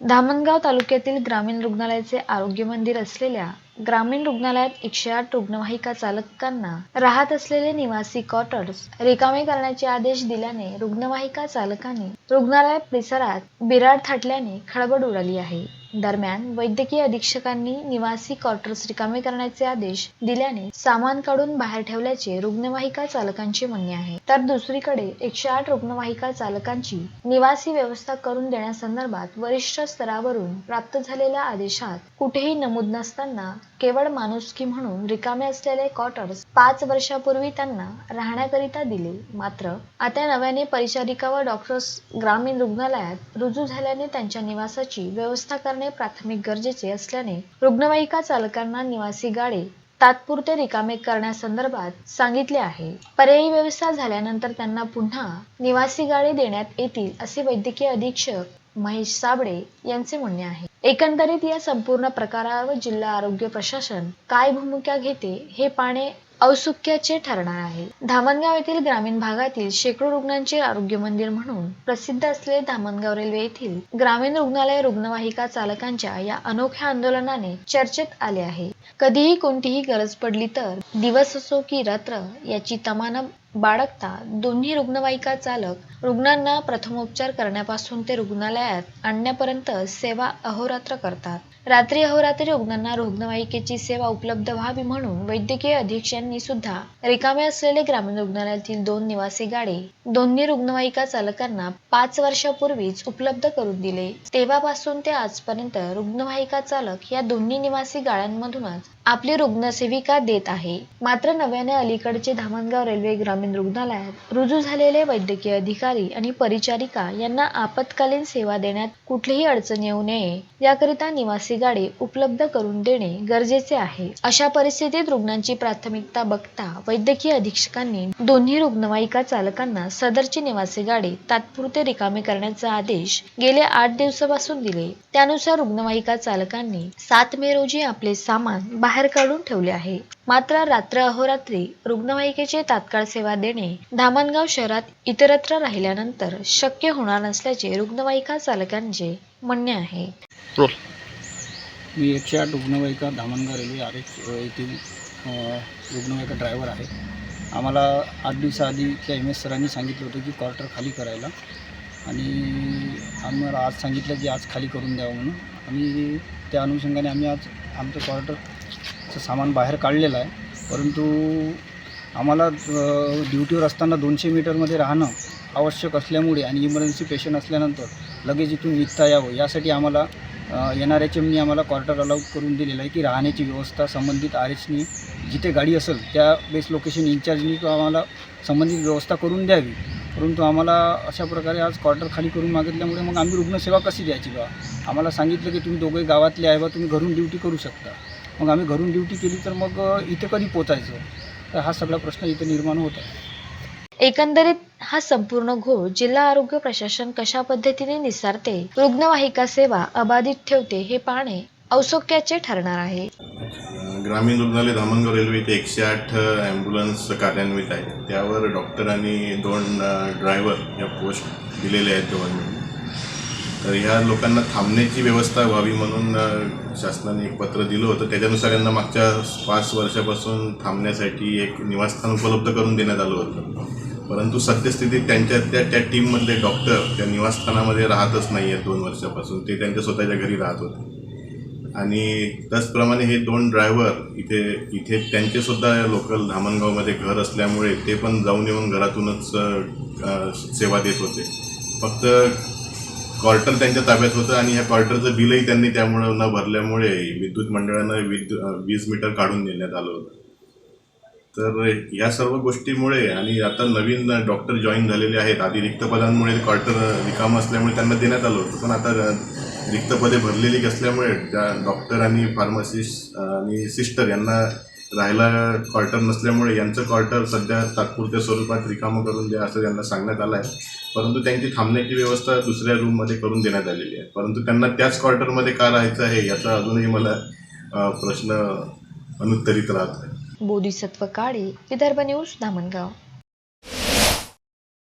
धामणगाव तालुक्यातील ग्रामीण रुग्णालयाचे आरोग्य मंदिर असलेल्या ग्रामीण रुग्णालयात एकशे आठ रुग्णवाहिका चालकांना राहत असलेले निवासी क्वार्टर्स रिकामे करण्याचे आदेश दिल्याने रुग्णवाहिका चालकांनी रुग्णालय परिसरात बिराड थाटल्याने खळबळ उडाली आहे. दरम्यान वैद्यकीय अधीक्षकांनी निवासी क्वार्टर्स रिकामे करण्याचे आदेश दिल्याने सामान काढून बाहेर ठेवल्याचे रुग्णवाहिका चालकांचे म्हणणे आहे. तर दुसरीकडे एकशे आठ रुग्णवाहिका चालकांची निवासी व्यवस्था करून देण्यासंदर्भात वरिष्ठ स्तरावरून प्राप्त झालेल्या आदेशात कुठेही नमूद नसताना केवळ माणुसकी म्हणून रिकामे असलेले क्वार्टर्स पाच वर्षापूर्वी त्यांना राहण्याकरिता दिले. मात्र आता नव्याने परिचारिका व डॉक्टर्स ग्रामीण रुग्णालयात रुजू झाल्याने त्यांच्या निवासाची व्यवस्था करणे करणे प्राथमिक गरजेचे असल्याने रुग्णवाहिका चालकांना निवासी गाडे तात्पुरते रिकामे करण्यासंदर्भात सांगितले आहे. पर्यायी व्यवस्था झाल्यानंतर त्यांना पुन्हा निवासी गाडी देण्यात येतील असे वैद्यकीय अधीक्षक महेश साबळे यांचे म्हणणे आहे. एकंदरीत या संपूर्ण प्रकारावर जिल्हा आरोग्य प्रशासन काय भूमिका घेते हे पाहणे औत्सुक्याचे ठरणार आहे. धामणगाव येथील ग्रामीण भागातील शेकडो रुग्णांचे आरोग्य मंदिर म्हणून प्रसिद्ध असलेले धामणगाव रेल्वे येथील ग्रामीण रुग्णालय रुग्णवाहिका चालकांच्या या अनोख्या आंदोलनाने चर्चेत आले आहे. कधीही कोणतीही गरज पडली तर दिवस असो की रात्र याची तमाना बाळगता दोन्ही रुग्णवाहिका चालक रुग्णांना प्रथमोपचार करण्यापासून ते रुग्णालयात आणण्यापर्यंत सेवा अहोरात्र करतात. रात्री अहोरात्री रुग्णांना रुग्णवाहिकेची सेवा उपलब्ध व्हावी म्हणून वैद्यकीय अधीक्षकांनी सुद्धा रिकामे असलेले ग्रामीण रुग्णालयातील दोन निवासी गाडे दोन्ही रुग्णवाहिका चालकांना पाच वर्षापूर्वीच उपलब्ध करून दिले. तेव्हापासून ते आजपर्यंत रुग्णवाहिका चालक या दोन्ही निवासी गाड्यांमधूनच आपली रुग्णसेविका देत आहे. मात्र नव्याने अलीकडचे धामणगाव रेल्वे ग्रामीण रुग्णालयात रुजू झालेले वैद्यकीय अधिकारी आणि परिचारिका यांना आपत्कालीन सेवा देण्यात कुठलीही अडचण येऊ नये. याकरिता निवासी गाडी उपलब्ध करून देणे गरजेचे आहे. अशा परिस्थितीत रुग्णांची प्राथमिकता बघता वैद्यकीय अधीक्षकांनी दोन्ही रुग्णवाहिका चालकांना सदरची निवासी गाडी तात्पुरते रिकामे करण्याचा आदेश गेल्या आठ दिवसापासून दिले. त्यानुसार रुग्णवाहिका चालकांनी सात मे रोजी आपले सामान बाहेर काढून ठेवले आहे. मात्र रात्र अहोरात्री रुग्णवाहिकेची तात्काळ सेवा देणे धामणगाव शहरात इतरत्र राहिल्यानंतर शक्य होणार नसल्याचे रुग्णवाहिका चालकांचे म्हणणे आहे. रोल मी एकशे आठ रुग्णवाहिका धामणगाव रेल्वे आर एच येथील रुग्णवाहिका ड्रायव्हर आहे. आम्हाला आठ दिवसाआधी त्या एम एस सरांनी सांगितलं होतं की क्वार्टर खाली करायला. आणि आम्हाला आज सांगितलं की आज खाली करून द्यावं म्हणून. आणि त्या अनुषंगाने आम्ही आज आमचं क्वार्टरचं सामान बाहेर काढलेलं आहे. परंतु आम्हाला ड्युटीवर असताना दोनशे मीटरमध्ये राहणं आवश्यक असल्यामुळे आणि इमर्जन्सी पेशंट असल्यानंतर लगेच इथून निघता यावं यासाठी आम्हाला एन आर एच एमनी आम्हाला क्वार्टर अलाउड करून दिलेलं आहे की राहण्याची व्यवस्था संबंधित आर एचनी जिथे गाडी असेल त्या बेस लोकेशन इन्चार्जनी आम्हाला संबंधित व्यवस्था करून द्यावी. परंतु आम्हाला अशा प्रकारे आज क्वार्टर खाली करून मागितल्यामुळे मग आम्ही रुग्णसेवा कशी द्यायची बा? आम्हाला सांगितलं की तुम्ही दोघे गावातले आहे बा तुम्ही घरून ड्युटी करू शकता. मग आम्ही घरून ड्युटी केली तर मग इथे कधी पोचायचं? तर हा सगळा प्रश्न इथे निर्माण होत आहे. एकंदरीत हा संपूर्ण घोळ जिल्हा आरोग्य प्रशासन कशा पद्धतीने निसारते रुग्णवाहिका सेवा अबाधित ठेवते हे पाहणे औत्सुक्याचे ठरणार आहे. ग्रामीण रुग्णालय धामणगाव रेल्वे इथे एकशे आठ ॲम्ब्युलन्स कार्यान्वित आहे त्यावर डॉक्टर आणि दोन ड्रायव्हर या पोस्ट दिलेले आहेत गव्हर्नमेंटने तर ह्या लोकांना थांबण्याची व्यवस्था व्हावी म्हणून शासनाने एक पत्र दिलं होतं. त्याच्यानुसार यांना मागच्या पाच वर्षापासून थांबण्यासाठी एक निवासस्थान उपलब्ध करून देण्यात आलं होतं. परंतु सद्यस्थितीत त्यांच्या त्या त्या टीममधले डॉक्टर त्या निवासस्थानामध्ये राहतच नाही आहेत दोन वर्षापासून. ते त्यांच्या स्वतःच्या घरी राहत होते. आणि त्याचप्रमाणे हे दोन ड्रायव्हर इथे इथे त्यांचेसुद्धा लोकल धामणगावमध्ये घर असल्यामुळे ते पण जाऊन येऊन घरातूनच सेवा देत होते. फक्त क्वार्टर त्यांच्या ताब्यात होतं आणि ह्या क्वार्टरचं बिलही त्यांनी त्यामुळं न भरल्यामुळे विद्युत मंडळानं विद्यु वीज मीटर काढून देण्यात आलं होतं. तर या सर्व गोष्टीमुळे आणि आता नवीन डॉक्टर जॉईन झालेले आहेत. आधी रिक्त पदांमुळे क्वार्टर रिकाम असल्यामुळे त्यांना देण्यात आलं होतं. पण आता रिक्त पदे भरलेली असल्यामुळे त्या डॉक्टर आणि फार्मासिस्ट आणि सिस्टर यांना राहायला क्वार्टर नसल्यामुळे यांचं क्वार्टर सध्या तात्पुरत्या स्वरूपात रिकामं करून द्या असं त्यांना सांगण्यात आलं आहे. परंतु त्यांची थांबण्याची व्यवस्था दुसऱ्या रूममध्ये करून देण्यात आलेली आहे. परंतु त्यांना त्याच क्वार्टरमध्ये का राहायचं आहे याचा अजूनही मला प्रश्न अनुत्तरित राहत आहे. बोधिसत्व काळे विदर्भ न्यूज धामणगाव